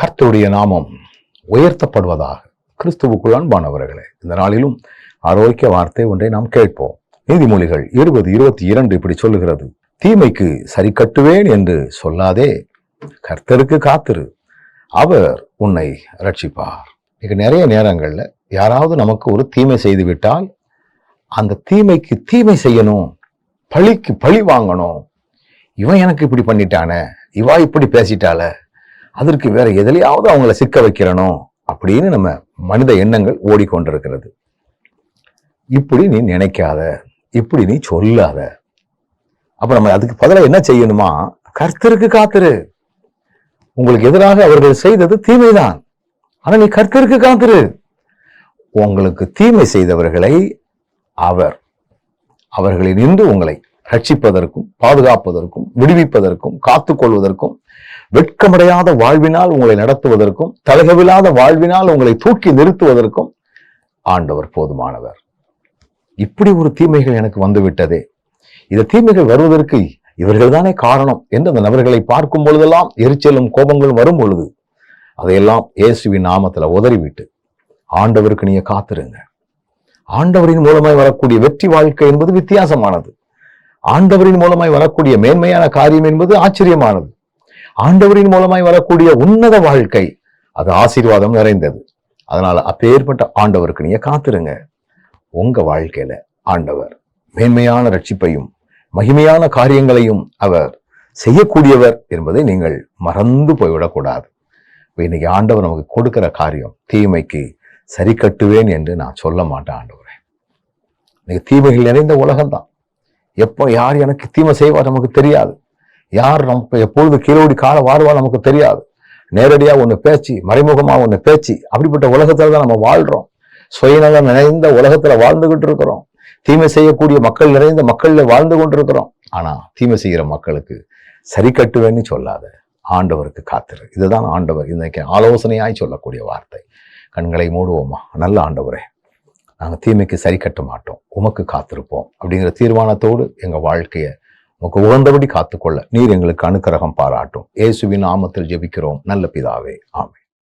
கர்த்தருடைய நாமம் உயர்த்தப்படுவதாக. கிறிஸ்துவுக்குள் அன்பானவர்களே இந்த நாளிலும் ஆரோக்கிய வார்த்தை ஒன்றை நாம் கேட்போம். நீதிமொழிகள் இருபது இருபத்தி இரண்டு இப்படி சொல்லுகிறது. தீமைக்கு சரி கட்டுவேன் என்று சொல்லாதே கர்த்தருக்கு காத்திரு அவர் உன்னை ரட்சிப்பார் இங்க நிறைய நேரங்களில் யாராவது நமக்கு ஒரு தீமை செய்து விட்டால் அந்த தீமைக்கு தீமை செய்யணும் பழிக்கு பழி வாங்கணும். இவன் எனக்கு இப்படி பண்ணிட்டானே இவா இப்படி பேசிட்டால அதற்கு வேற எதுலையாவது அவங்கள சிக்க வைக்கிறணும் அப்படின்னு நம்ம மனித எண்ணங்கள் ஓடிக்கொண்டிருக்கிறது. இப்படி நீ நினைக்காத இப்படி நீ சொல்லாத. அப்ப நம்ம அதுக்கு பதிலாக என்ன செய்யணுமா? கர்த்தருக்கு காத்திரு. உங்களுக்கு எதிராக அவர்கள் செய்தது தீமைதான். ஆனா நீ கர்த்தருக்கு காத்திரு. உங்களுக்கு தீமை செய்தவர்களை அவர் அவர்களின் நின்று உங்களை ரட்சிப்பதற்கும் பாதுகாப்பதற்கும் விடுவிப்பதற்கும் காத்துக்கொள்வதற்கும் வெட்கமடையாத வாழ்வினால் உங்களை நடத்துவதற்கும் தலகவில்லாத வாழ்வினால் உங்களை தூக்கி நிறுத்துவதற்கும் ஆண்டவர் போதுமானவர். இப்படி ஒரு தீமைகள் எனக்கு வந்துவிட்டதே. இந்த தீமைகள் வருவதற்கு இவர்கள் தானே காரணம் என்று அந்த நபர்களை பார்க்கும் பொழுதெல்லாம் எரிச்சலும் கோபங்களும் வரும் பொழுது அதையெல்லாம் இயேசுவின் நாமத்துல உதறிவிட்டு ஆண்டவருக்கு நீங்க காத்திருங்க. ஆண்டவரின் மூலமாய் வரக்கூடிய வெற்றி வாழ்க்கை என்பது வித்தியாசமானது. ஆண்டவரின் மூலமாய் வரக்கூடிய மேன்மையான காரியம் என்பது ஆச்சரியமானது. ஆண்டவரின் மூலமாய் வரக்கூடிய உன்னத வாழ்க்கை அது ஆசீர்வாதம் நிறைந்தது. அதனால அப்பேற்பட்ட ஆண்டவருக்கு நீங்க காத்துருங்க. உங்க வாழ்க்கையில ஆண்டவர் மேன்மையான ரட்சிப்பையும் மகிமையான காரியங்களையும் அவர் செய்யக்கூடியவர் என்பதை நீங்கள் மறந்து போய்விடக்கூடாது. இன்னைக்கு ஆண்டவர் நமக்கு கொடுக்கிற காரியம் தீமைக்கு சரி கட்டுவேன் என்று நான் சொல்ல மாட்டேன் ஆண்டவரே. இன்னைக்கு தீமைகள் நிறைந்த உலகம்தான். எப்போ யார் எனக்கு தீமை செய்வார் நமக்கு தெரியாது. யார் நமக்கு எப்பொழுது கீழோடி கால வாழ்வா நமக்கு தெரியாது. நேரடியாக ஒன்று பேச்சு மறைமுகமாக ஒன்று பேச்சு அப்படிப்பட்ட உலகத்தில் தான் நம்ம வாழ்கிறோம் சுயநலம் நிறைந்த உலகத்தில் வாழ்ந்துகிட்டு இருக்கிறோம். தீமை செய்யக்கூடிய மக்கள் நிறைந்த மக்களில் வாழ்ந்து கொண்டிருக்கிறோம். ஆனால் தீமை செய்கிற மக்களுக்கு சரி கட்டுவேன்னு சொல்லாத ஆண்டவருக்கு காத்திரு. இதுதான் ஆண்டவர் இன்றைக்கு ஆலோசனையாய் சொல்லக்கூடிய வார்த்தை. கண்களை மூடுவோமா? நல்ல ஆண்டவரே நாங்கள் தீமைக்கு சரி கட்ட மாட்டோம். உமக்கு காத்திருப்போம் அப்படிங்கிற தீர்மானத்தோடு எங்கள் வாழ்க்கையை உமக்கு உகந்தபடி காத்துக்கொள்ள நீர் எங்களுக்கு அனுக்கிரகம் பாராட்டும். இயேசுவின் நாமத்தில் ஜெபிக்கிறோம். நல்ல பிதாவே. ஆமென்.